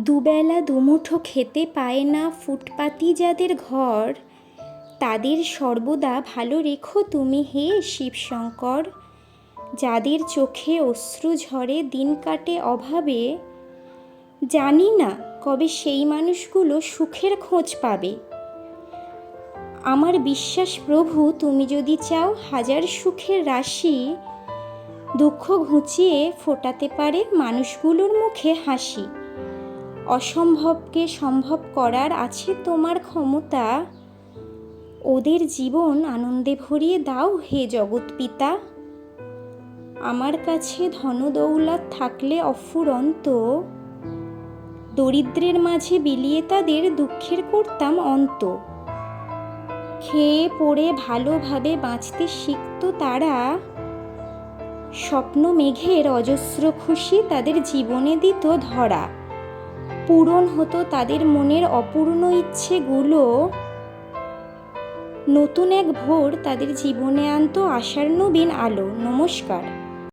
দুবেলা দুমুঠো খেতে পায় না ফুটপাতি যাদের ঘর। তাদের সর্বদা ভালো রেখো তুমি হে শিবশঙ্কর। যাদের চোখে অশ্রু ঝরে দিন কাটে অভাবে। জানি না কবে সেই মানুষগুলো সুখের খোঁজ পাবে। আমার বিশ্বাস প্রভু, তুমি যদি চাও হাজার সুখের রাশি, দুঃখ ঘুচিয়ে ফোটাতে পারে মানুষগুলোর মুখে হাসি। অসম্ভবকে সম্ভব করার আছে তোমার ক্ষমতা। ওদের জীবন আনন্দে ভরিয়ে দাও হে জগৎ পিতা। আমার কাছে ধনদৌলত থাকলে অফুরন্ত। দরিদ্রের মাঝে বিলিয়ে তাদের দুঃখের করতাম অন্ত। খেয়ে পড়ে ভালোভাবে বাঁচতে শিখত তারা। স্বপ্ন মেঘের অজস্র খুশি তাদের জীবনে দিত ধরা। পূরণ হতো তাদের মনের অপূর্ণ ইচ্ছেগুলো। নতুন এক ভোর তাদের জীবনে আনত আশার নবীন আলো। নমস্কার।